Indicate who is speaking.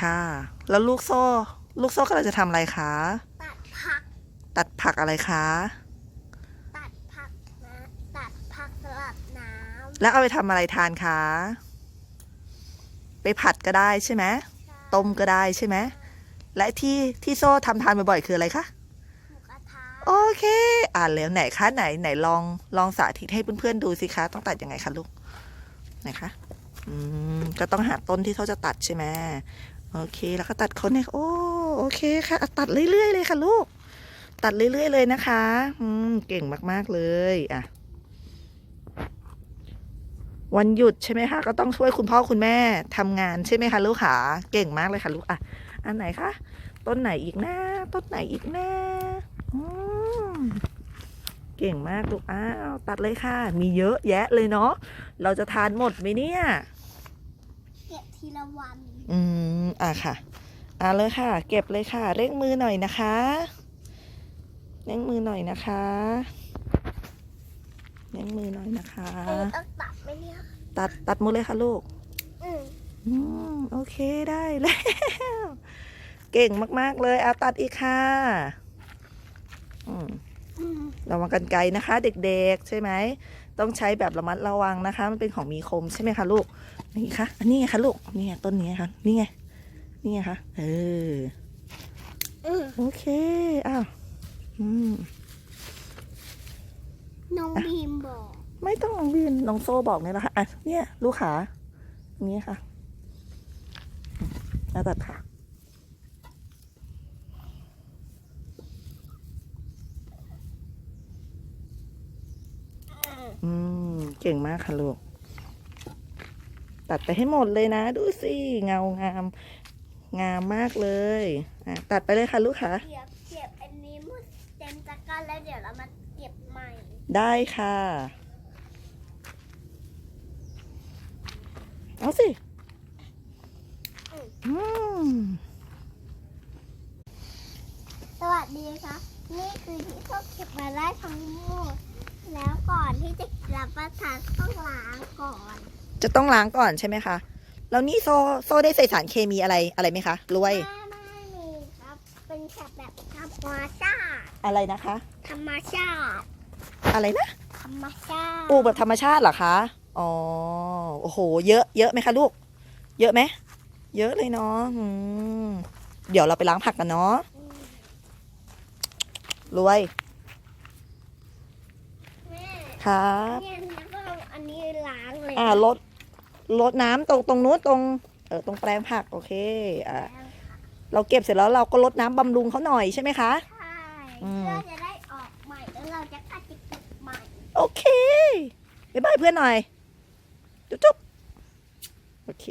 Speaker 1: ค่ะ แล้วลูกโซ่ ลูกโซ่กำลังจะทำอะไรคะ
Speaker 2: ตัดผัก
Speaker 1: ตัดผักอะไรคะ
Speaker 2: ตัดผักนะตัดผักสลัดน้
Speaker 1: แล้วเอาไปทำอะไรทานคะ ไปผัดก็ได้ใช่ไหมำต้มก็ได้ใช่ไหมและที่ที่โซ่ทำทานบ่อยๆคืออะไรคะ
Speaker 2: หมูกระทะ
Speaker 1: โอเค อ่านแล้วไหนคะไหนไหนลองลองสาธิตให้เพื่อนๆดูสิคะ ต้องตัดยังไงคะลูกไหนคะอืม ก็ต้องหาต้นที่เขาจะตัดใช่ไหมโอเค แล้วก็ตัดเขาเนี่ยโอ้โอเคค่ะตัดเรื่อยๆเลยค่ะลูก ตัดเรื่อยๆเลยนะคะ อืมเก่งมากๆเลยอะวันหยุดใช่ไหมคะก็ต้องช่วยคุณพ่อคุณแม่ทำงานใช่ไหมคะลูกขาเก่งมากเลยค่ะลูกอะอันไหนคะต้นไหนอีกนะต้นไหนอีกนะอืมเก่งมากลูกอ้าวตัดเลยค่ะ มีเยอะแยะเลยเนาะเราจะทานหมดไหมเนี่ย
Speaker 2: เก็บทีละวัน
Speaker 1: อืม อะค่ะ อะเลยค่ะ เก็บเลยค่ะ เร่งมือหน่อยนะคะ เร่งมือหน่อยนะคะ เร่งมือหน่อยนะคะ
Speaker 2: เอ้ยต้องตัดไหมเนี่ย
Speaker 1: ตัดตัดหมดเลยค่ะลูก
Speaker 2: อืม
Speaker 1: อืม โอเคได้แล้ว เก่งมาก ๆ เลยเอาตัดอีกค่ะ อืม
Speaker 2: อืม
Speaker 1: ระวังกันไกลนะคะ เด็กๆ ใช่ไหม ต้องใช้แบบระมัดระวังนะคะ มันเป็นของมีคมใช่ไหมคะลูก นี่คะอันนี้ไงคะลูก นี่ไงต้นนี้ค่ะ นี่ไง นี่ไงคะเออ
Speaker 2: อืม
Speaker 1: โอเค อ้าว อืม
Speaker 2: น้องบีมบอก
Speaker 1: ไม่ต้องน้องบินน้องโซ่บอกเนี่ยนะคะอะเนี่ย ลูกขาอย่างนี้ค่ะแล้วตัดค่ะ
Speaker 2: อืม
Speaker 1: อืม เก่งมากค่ะลูก ตัดไปให้หมดเลยนะ ดูสิ เงางาม งามมากเลยอะตัดไปเลยค่ะลูกค่ะ
Speaker 2: เก็บเก็บอันนี้หมดเต็มตะกร้าแล้วเดี๋ยวเรามาเก็บใหม่
Speaker 1: ได้ค่ะ เอาสิ อืม
Speaker 2: สวัสดีครับนี่คือที่พวกเก็บมาได้ทั้งหมด แล้วก่อนที่จะรับประทานต้องล้างก่อน
Speaker 1: จะต้องล้างก่อนใช่ไหมคะ แล้วนี่โซโซได้ใส่สารเคมีอะไรอะไรไหมคะรวย
Speaker 2: ไม่ไม่มีครับ เป็นแค่แบบธรรมชาติ
Speaker 1: อะไรนะคะ
Speaker 2: ธรรมชาติ
Speaker 1: อะไรนะ
Speaker 2: ธรรมชาติ
Speaker 1: ปลูกแบบธรรมชาติเหรอคะ อ๋อ โอ้โห เยอะ เยอะไหมคะลูก เยอะไหม เยอะเลยเนาะอืมเดี๋ยวเราไปล้างผักกันเนาะ รวย
Speaker 2: แม่
Speaker 1: ครับ
Speaker 2: เนี่ยแล้วก็เอาอันนี้ล้างเลย
Speaker 1: อ่าลดลดน้ำตรงตรงนู้นตรงเออตรงแปลงผักโอเคอ่าเราเก็บเสร็จแล้วเราก็ลดน้ำบำรุงเขาหน่อยใช่ไหมคะ
Speaker 2: ใช่
Speaker 1: อืม
Speaker 2: เพื่อจะได้ออกใหม่แล้วเราจะกัดจะเก็บใหม่
Speaker 1: โอเคบ๊ายบายเพื่อนหน่อย จุ๊บจุ๊บโอเค